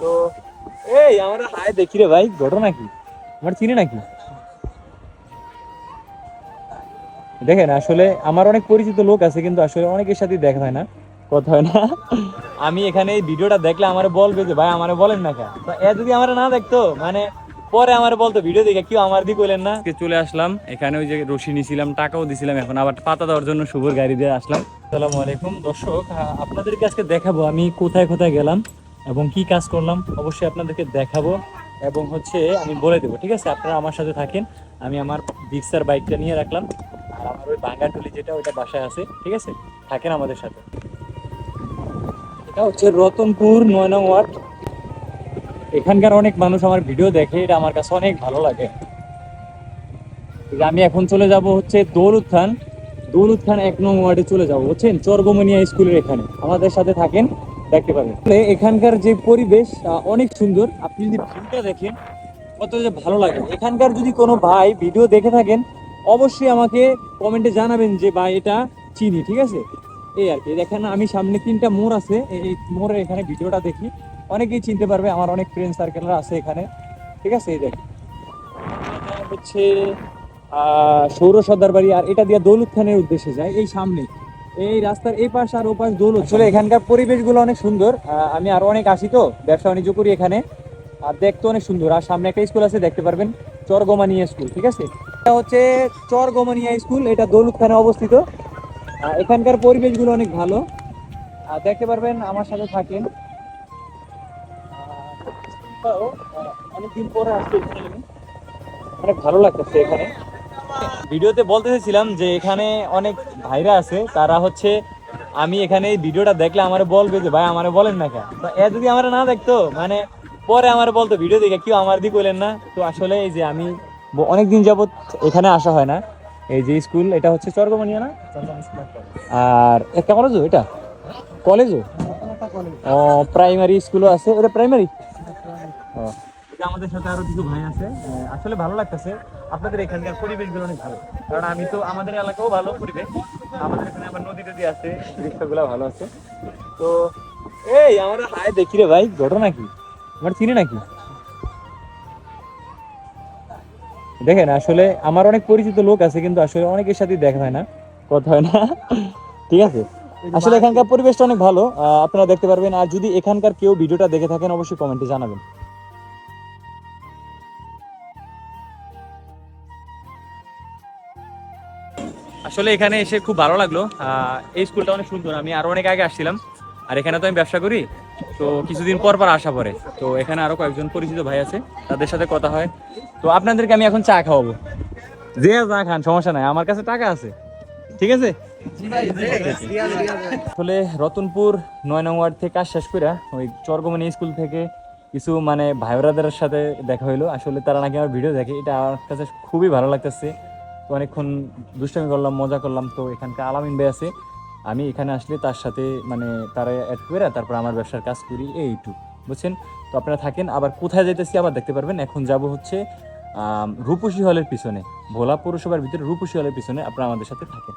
তো এই আমরা হায় দেখি রে ভাই ঘটনা কি? আমার চিনি নাকি? দেখেন আসলে আমার অনেক পরিচিত লোক আছে কিন্তু আসলে অনেকের সাথে দেখা হয় না কথা হয় না। আমি এখানে এই ভিডিওটা দেখলে আমারে বলবে যে ভাই আমারে বলেন না কেন? এ যদি আমার না দেখতো মানে পরে আমার বলতো ভিডিও দেখে কেউ আমার দিকে কইলেন না? চলে আসলাম এখানে ওই যে রশি নিছিলাম টাকাও দিছিলাম এখন আবার পাতা দেওয়ার জন্য শুভর গাড়ি দিয়ে আসলাম। আসসালামু আলাইকুম। দর্শক আপনাদেরকে আজকে দেখাবো আমি কোথায় কোথায় গেলাম। এবং কি কাজ করলাম অবশ্যই আপনাদেরকে দেখাবো এবং হচ্ছে আমি বলে দেবো, ঠিক আছে? আপনারা আমার সাথে থাকেন, আমি আমার ডিক্সার বাইকটা নিয়ে রাখলাম, আর আমার ওই বাঙ্গাটুলি যেটা, ওইটা বাসায় আছে, ঠিক আছে? থাকেন আমাদের সাথে। এটা হচ্ছে রতনপুর নয় নং ওয়ার্ড। এখানকার অনেক মানুষ আমার ভিডিও দেখে, এটা আমার কাছে অনেক ভালো লাগে। আমি এখন চলে যাব হচ্ছে দৌলত খান দৌলত খান এক নং ওয়ার্ডে চলে যাব, বুঝছেন? চরগমনিয়া স্কুলের এখানে। আমাদের সাথে থাকেন দেখতে পাবেন এখানকার যে পরিবেশ অনেক সুন্দর। আপনি যদি ভিউটা দেখেন, কত যে ভালো লাগে। এখানকার যদি কোনো ভাই ভিডিও দেখে থাকেন, অবশ্যই আমাকে কমেন্টে জানাবেন যে, ভাই, এটা চিনি, ঠিক আছে? এই আর কি। দেখেন, আমি সামনে তিনটা মোড় আছে। এই মোড়ের এখানে ভিডিওটা দেখি। অনেকেই চিনতে পারবে, আমার অনেক ফ্রেন্ড সার্কেলরা আছে এখানে। ঠিক আছে, এই দেখ হচ্ছে সৌর সর্দার বাড়ি আর এটা দিয়ে দৌলত খানের উদ্দেশ্যে যায়, এই সামনে এই রাস্তার এই পাশ আর ও পাশ দৌলত আসলে এখানকার পরিবেশগুলো অনেক সুন্দর। আমি আরও অনেক আসি তো, ব্যবসা বাণিজ্য করি এখানে। আর দেখতে অনেক সুন্দর। আর সামনে একটা স্কুল আছে, দেখতে পারবেন, চরগমানিয়া স্কুল, ঠিক আছে? এটা হচ্ছে চরগমানিয়া স্কুল, এটা দৌলত খানে অবস্থিত এখানকার পরিবেশগুলো অনেক ভালো। আর দেখতে পারবেন, আমার সাথে থাকেন। অনেকদিন পরে আসছে অনেক ভালো লাগতেছে এখানে। ভিডিওতে বলতে চাইছিলাম যে এখানে অনেক ভাইরা আছে, তারা হচ্ছে, আমি এখানে এই ভিডিওটা দেখলে আমারে বলবে যে, ভাই, আমারে বলেন না কেন? এ যদি আমার না দেখতো মানে পরে আমার বলতো, ভিডিও দেখে কেউ আমার দিয়ে কইলেন না? তো আসলে এই যে আমি অনেক দিন যাবত এখানে আসা হয় না। এই যে স্কুল, এটা হচ্ছে চর্গমানিয়া না? আর একটা কলেজও এটা? কলেজও? ও প্রাইমারি স্কুলও আছে। এটা প্রাইমারি ও যে আমাদের সাথে আরও কিছু ভাই আছে আসলে ভালো লাগতেছে। আপনাদের এখানকার পরিবেশগুলো অনেক ভালো। কারণ আমি তো আমাদের এলাকাও ভালো পরিবেশ। আমাদের এখানে আবার নদী টদী আছে দৃশ্যগুলো ভালো আছে। তো এই আমরা হায় দেখি রে ভাই ঘটনা কি? আমার চিনি নাকি? দেখেন আসলে আমার অনেক পরিচিত লোক আছে কিন্তু আসলে অনেকের সাথে দেখা হয় না কথা হয় না। ঠিক আছে? আসলে এখানকার পরিবেশটা অনেক ভালো। আপনারা দেখতে পারবেন। আর যদি এখানকার কেউ ভিডিওটা দেখে থাকেন অবশ্যই কমেন্টে জানাবেন। আসলে এখানে এসে খুব ভালো লাগল। এই স্কুলটা অনেক সুন্দর, আমি আরও অনেক আগে আসছিলাম, আর এখানে তো আমি ব্যবসা করি, তো কিছুদিন পর পর আসা পরে। তো এখানে আরও কয়েকজন পরিচিত ভাই আছে, তাদের সাথে কথা হয়। তো আপনাদেরকে আমি এখন চা খাওয়াবো। যে চা খান, সমস্যা নাই, আমার কাছে টাকা আছে। ঠিক আছে? আসলে রতনপুর নয় নং ওয়ার্ড থেকে কাজ শেষ করে ওই চরগমনি স্কুল থেকে কিছু মানে ভাই ব্রাদারের সাথে দেখা হইল। আসলে তারা নাকি আমার ভিডিও দেখে, এটা আমার কাছে খুবই ভালো লাগতেছে। তো অনেকক্ষণ দুষ্টামি করলাম, মজা করলাম। তো এখানকার আলামিন ভাই আছে, আমি এখানে আসলে তার সাথে মানে তারা অ্যাড করে তারপর আমার ব্যবসার কাজ করি এইটু বুঝছেন? তো আপনারা থাকেন, আবার কোথায় যেতেছি আবার দেখতে পারবেন। এখন যাব হচ্ছে রূপসী হলের পিছনে, ভোলা পৌরসভার ভিতরে রূপসী হলের পিছনে আপনারা আমাদের সাথে থাকেন।